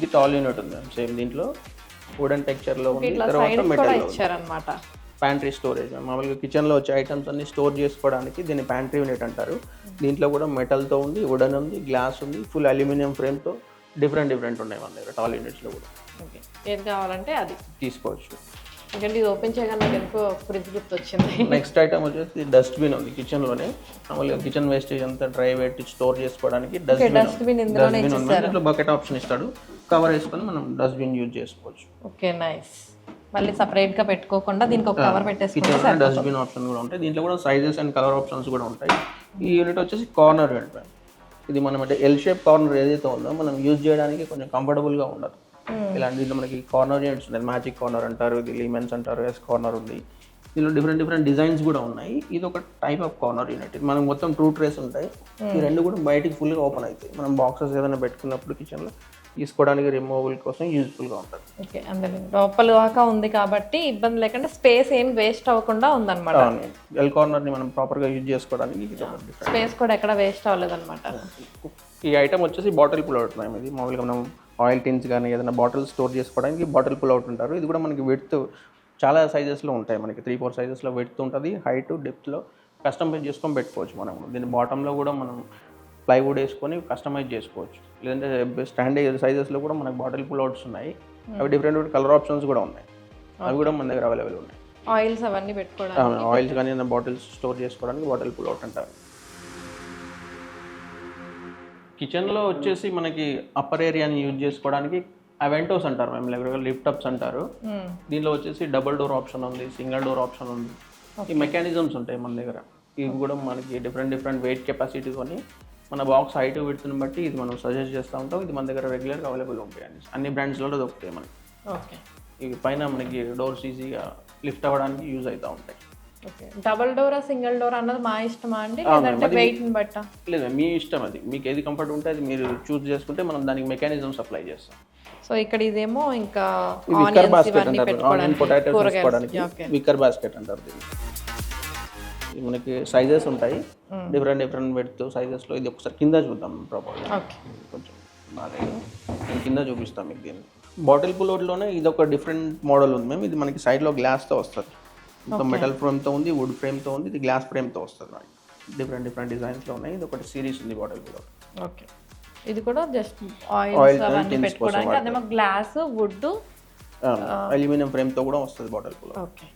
ఇది tall unit ఉంది. Same దీంట్లో వుడెన్ టెక్చర్లో ఉంది. తర్వాత కూడా మెటల్ ఇచ్చారనమాట ప్యాంట్రీ స్టోరేజ్ మామూలుగా కిచెన్లో వచ్చే ఐటమ్స్ అన్ని స్టోర్ చేసుకోవడానికి దీన్ని ప్యాంట్రీ యూనిట్ అంటారు. దీంట్లో కూడా మెటల్తో ఉంది వుడెన్ ఉంది గ్లాస్ ఉంది ఫుల్ అల్యూమినియం ఫ్రేమ్తో డిఫరెంట్ డిఫరెంట్ ఉన్నాయి మన దగ్గర టాల్ యూనిట్స్లో కూడా. ఓకే ఏది కావాలంటే అది. తీసుకోవచ్చు. ఎందుకంటే ఇది ఓపెన్ చేయగానే నాకు ఎందుకో ఫ్రిడ్జ్ గుర్తు వచ్చింది నెక్స్ట్ ఐటమ్ వచ్చేసి డస్ట్బిన్ ఉంది కిచెన్లోనే మామూలుగా కిచెన్ వేస్టేజ్ అంతా డ్రై పెట్టి స్టోర్ చేసుకోవడానికి డస్ట్బిన్ డస్ట్బిన్ దీంట్లో బకెట్ ఆప్షన్ ఇస్తాడు. కవర్ వేసుకొని మనం డస్ట్బిన్ యూజ్ చేసుకోవచ్చు. Okay nice. మళ్ళీ separate గా పెట్టుకోకుండా దీనికి ఒక కవర్ పెట్టేసుకుంటే డస్ట్బిన్ ఆప్షన్ కూడా ఉంటాయి. దీంట్లో కూడా సైజెస్ అండ్ కలర్ ఆప్షన్స్ కూడా ఉంటాయి. ఈ యూనిట్ వచ్చేసి కార్నర్ యూనిట్ ఇది మనం అంటే ఎల్ షేప్ కార్నర్ ఏదైతే ఉందో మనం యూజ్ చేయడానికి కొంచెం కంఫర్టబుల్గా ఉండదు. ఇలాంటి దీంట్లో మనకి కార్నర్ యూనిట్స్ ఉన్నాయి. మ్యాజిక్ కార్నర్ అంటారు ఇది లీమెన్స్ అంటారు ఎస్ కార్నర్ ఉంది. దీనిలో డిఫరెంట్ డిఫరెంట్ డిజైన్స్ కూడా ఉన్నాయి. ఇది ఒక టైప్ ఆఫ్ కార్నర్ యూనిట్ మనకి మొత్తం టూ ట్రేస్ ఉంటాయి. ఈ రెండు కూడా బయటికి ఫుల్గా ఓపెన్ అవుతాయి. మనం బాక్సెస్ ఏదైనా పెట్టుకున్నప్పుడు కిచెన్లో తీసుకోవడానికి రిమూవల్ కోసం యూజ్ఫుల్గా ఉంటుంది. ఓకే లోపల దాకా ఉంది కాబట్టి ఇబ్బంది లేకుండా స్పేస్ ఏం వేస్ట్ అవ్వకుండా ఉందన్నమాట. ఎల్ కార్నర్ని మనం ప్రాపర్గా యూజ్ చేసుకోవడానికి. స్పేస్ కూడా ఎక్కడ వేస్ట్ అవ్వలేదు అనమాట ఈ ఐటమ్ వచ్చేసి బాటిల్ పుల్ అవుట్ మ్యామ్ ఇది. మామూలుగా మనం ఆయిల్ టిన్స్ కానీ ఏదైనా బాటిల్ స్టోర్ చేసుకోవడానికి బాటిల్ పుల్ అవుట్ ఉంటారు. ఇది కూడా మనకి విడ్త్ చాలా సైజెస్లో ఉంటాయి. మనకి త్రీ ఫోర్ సైజెస్లో విడ్త్ ఉంటుంది. హైట్ డెప్త్లో కస్టమైజ్ చేసుకొని పెట్టుకోవచ్చు మనం. దీని బాటంలో కూడా మనం ప్లైవుడ్ వేసుకొని కస్టమైజ్ చేసుకోవచ్చు. లేదంటే స్టాండర్డ్ సైజెస్లో కూడా మనకి బాటిల్ పుల్ అవుట్స్ ఉన్నాయి. అవి డిఫరెంట్ కలర్ ఆప్షన్స్ కూడా ఉన్నాయి. అవి కూడా మన దగ్గర అవైలబుల్ ఉన్నాయి. ఆయిల్స్ అవన్నీ పెట్టుకోవడానికి ఆయిల్స్ కానీ బాటిల్స్ స్టోర్ చేసుకోవడానికి బాటిల్ పుల్ అవుట్ అంటారు. కిచెన్లో వచ్చేసి మనకి అప్పర్ ఏరియాని యూజ్ చేసుకోవడానికి అవెంటోస్ అంటారు. మేము దగ్గర లిఫ్ట్ అప్స్ అంటారు. మ్మ్. దీనిలో వచ్చేసి డబుల్ డోర్ ఆప్షన్ ఉంది సింగిల్ డోర్ ఆప్షన్ ఉంది. ఈ మెకానిజమ్స్ ఉంటాయి మన దగ్గర. ఇవి కూడా మనకి డిఫరెంట్ డిఫరెంట్ వెయిట్ కెపాసిటీ కొని మన బాక్స్ హైట్ విడుతుని బట్టి ఇది మనం సజెస్ట్ చేస్తూ ఉంటాం. ఇది మన దగ్గర రెగ్యులర్గా అవైలబుల్ ఉంటాయి అన్ని. బ్రాండ్స్లలో దొరుకుతాయి మనకి. ఓకే. ఇవి పైన మనకి డోర్స్ ఈజీగా లిఫ్ట్ అవ్వడానికి యూజ్ అవుతూ ఉంటాయి. డబల్ డోరా సింగిల్ డోర్ అన్నది మా ఇష్టమా అండి? లేదంటే వెయిట్ బట్ట? లేదు మీ ఇష్టం అది. మీకు ఏది కంఫర్ట్ ఉంటే అది మీరు చూస్ చేసుకుంటే మనం దానికి మెకానిజమ్స్ అప్లై చేస్తాం. సో ఇక్కడ ఇదేమో ఇంకా విక్కర్ బాస్కెట్ అంటారు. ఆనియన్ పెట్టుకోవడానికి పొటాటో కూరగాయలు. తీసుకోవడానికి ఓకే. విక్కర్ బాస్కెట్ అంటారు దీన్ని. మనకి సైజెస్ ఉంటాయి. డిఫరెంట్ డిఫరెంట్ పెడుతూ సైజెస్లో ఇది ఒకసారి కింద చూద్దాం ప్రాపర్గా కొంచెం బాగా నేను కింద చూపిస్తాం మీకు దీన్ని. బాటిల్ పులోడ్లోనే ఇది ఒక డిఫరెంట్ మోడల్ ఉంది మేము ఇది మనకి సైడ్లో గ్లాస్తో వస్తుంది. మొత్తం మెటల్ ఫ్రేమ్తో ఉంది వుడ్ ఫ్రేమ్తో ఉంది ఇది గ్లాస్ ఫ్రేమ్తో వస్తుంది మనకి. డిఫరెంట్ డిఫరెంట్ డిజైన్స్లో ఉన్నాయి ఇది ఒకటి సిరీస్ ఉంది బాటిల్ పులోడ్ ఓకే ఇది కూడా జస్ట్ ఆయిల్స్ అవన్నీ tins పెట్టుకోవడానికి అదేమో గ్లాస్ వుడ్ అల్యూమినియం ఫ్రేమ్తో కూడా వస్తుంది బాటిల్ పులోడ్ ఓకే